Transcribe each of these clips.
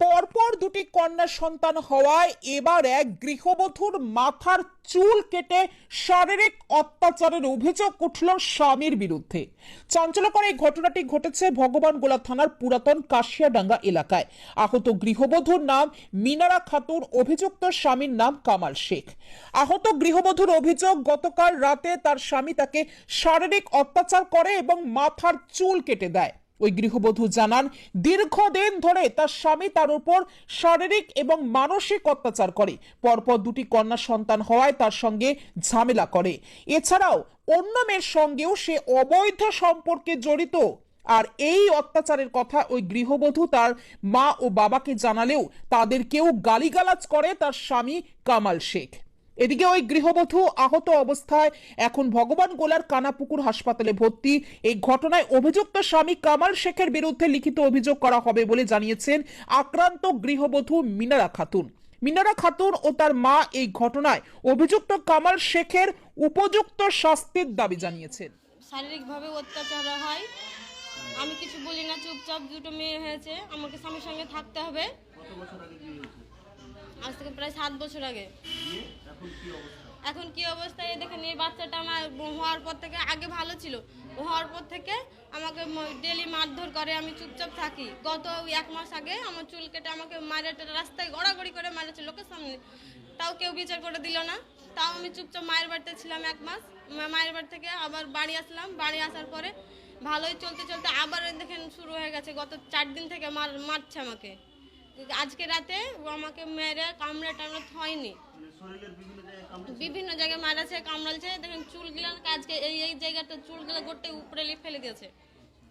পরপর দুটি কন্যা সন্তান হওয়ায় এবার এক গৃহবধূর মাথার চুল কেটে শারীরিক অত্যাচারের অভিযোগ উঠল স্বামীর বিরুদ্ধে। চাঞ্চল্যকর এই ঘটনাটি ঘটেছে ভগবান গোলা থানার পুরাতন কাশিয়াডাঙ্গা এলাকায়। আহত গৃহবধূর নাম মিনারা খাতুন, অভিযুক্ত স্বামীর নাম কামাল শেখ। আহত গৃহবধূর অভিযোগ, গতকাল রাতে তার স্বামী তাকে শারীরিক অত্যাচার করে এবং মাথার চুল কেটে দেয়। ওই গৃহবধূ জানান, দীর্ঘদিন ধরে তার স্বামী তার উপর শারীরিক এবং মানসিক অত্যাচার করে। পরপর দুটি কন্যা সন্তান হওয়ায় তার সঙ্গে ঝামেলা করে। এছাড়াও অন্য মেয়ের সঙ্গেও সে অবৈধ সম্পর্কে জড়িত। আর এই অত্যাচারের কথা ওই গৃহবধূ তার মা ও বাবাকে জানালেও তাদের কেউ গালিগালাজ করে তার স্বামী কামাল শেখ। এদিকে ওই গৃহবধূ আহত অবস্থায় এখন ভগবান গোলার কানাপুকুর হাসপাতালে ভর্তি। এই ঘটনায় অভিযুক্ত স্বামী কামাল শেখের বিরুদ্ধে লিখিত অভিযোগ করা হবে বলে জানিয়েছেন আক্রান্ত গৃহবধূ মিনারা খাতুন। মিনারা খাতুন ও তার মা এই ঘটনায় অভিযুক্ত কামাল শেখের উপযুক্ত শাস্তির দাবি জানিয়েছেন। শারীরিকভাবে অত্যাচার হয়। আমি কিছু বলি না, চুপচাপ দুটো মেয়ে হয়েছে। আমাকে স্বামীর সঙ্গে থাকতে হবে। আজ থেকে প্রায় সাত বছর আগে। এখন কি অবস্থা? এখন কি অবস্থা? এই দেখেন, এই বাচ্চাটা আমার হওয়ার পর থেকে আগে ভালো ছিল। হওয়ার পর থেকে আমাকে ডেলি মারধর করে, আমি চুপচাপ থাকি। গত এক মাস আগে আমার চুল কেটে আমাকে মারে রাস্তায় গড়াগড়ি করে মারেছে লোকের সামনে। তাও কেউ বিচার করে দিল না। তাও আমি চুপচাপ মায়ের বাড়িতে ছিলাম এক মাস। মায়ের বাড়ি থেকে আবার বাড়ি আসলাম। বাড়ি আসার পরে ভালোই চলতে চলতে আবার দেখেন শুরু হয়ে গেছে। গত চার দিন থেকে মার, মারছে আমাকে। আজকে রাতে ও আমাকে মেরে কামড়ে টামড়ে থয়নি। মানে বিভিন্ন জায়গায় মারাছে কামড়ালছে। দেখেন চুলগুলা আজকে এই এই জায়গাটা চুলগুলো গোটে উপরে ফেলে দিয়েছে।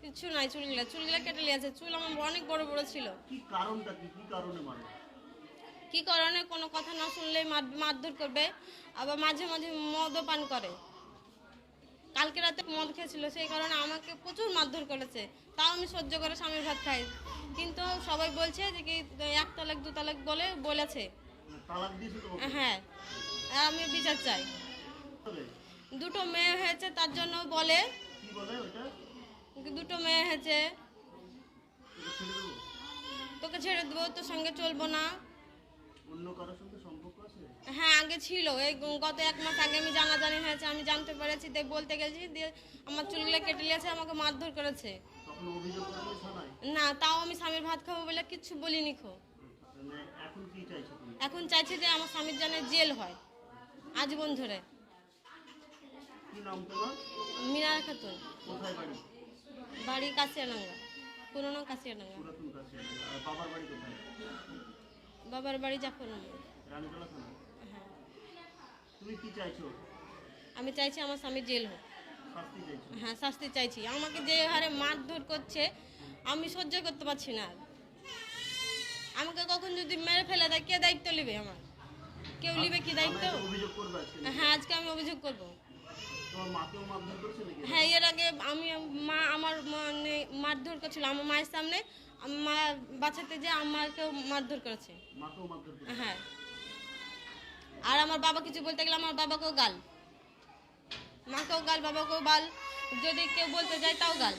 কিছু নাই চুলগুলা চুলগুলা কেটে নিয়েছে। চুল আমার অনেক বড় বড় ছিল। কি কারণটা কি? কি কারণে কি কারণে? কোনো কথা না শুনলেই মার- মারধর করবে। আবার মাঝে মাঝে মদও পান করে। কালকে রাতে মদ খেয়েছিল সেই কারণে আমাকে প্রচুর মারধর করেছে। তাও আমি সহ্য করে স্বামীর ভাত খাই। কিন্তু সবাই বলছে যে কি এক তালাক দু তালাক বলে বলেছে। হ্যাঁ আমি বিচার চাই। দুটো মেয়ে হয়েছে তার জন্য বলে। দুটো মেয়ে হয়েছে। তোকে ছেড়ে দেবো তোর সঙ্গে চলবো না। অন্য কারোর সঙ্গে আগে ছিল। এই গত এক মাস আগে আমি জানাজানি হয়েছে আমি জানতে পেরেছি দিয়ে বলতে গেছি দিয়ে আমার চুলগুলো কেটে নিয়েছে আমাকে মারধর করেছে। না তাও আমি স্বামীর ভাত খাব বলে কিচ্ছু বলিনি খো। মানে এখন চাইছো যে আমার স্বামীর জানে জেল হয় আজীবন ধরে। মিনার খাতুন। বাড়ি? কাশিয়াডাঙ্গা পুরোনো কাশিয়াডাঙ্গা। পুরাতন কাছে আর বাবার বাড়ি কোথায় বাবার বাড়ি জাফর রানীতলা থানা হ্যাঁ তুমি কি চাইছো? আমি চাইছি আমার স্বামী জেল হোক। হ্যাঁ শাস্তি চাইছি। আমাকে যে হারে মারধর করছে আমি সহ্য করতে পারছি না আমাকে কখন যদি মেরে ফেলে দেয় কে দায়িত্ব নেবে আমার? কেউ নেবে কি দায়িত্ব? হ্যাঁ আজকে আমি অভিযোগ করব। হ্যাঁ এর আগে আমি মা আমার মানে মারধর করছিল আমার মায়ের সামনে। মা বাঁচাতে যে আমাকেও মারধর করছে? হ্যাঁ। আর আমার বাবা কিছু বলতে গেলে আমার বাবাকেও গাল। মাকেও গাল, বাবাকেও গাল। যদি কেউ বলতে যায়, তাও গাল।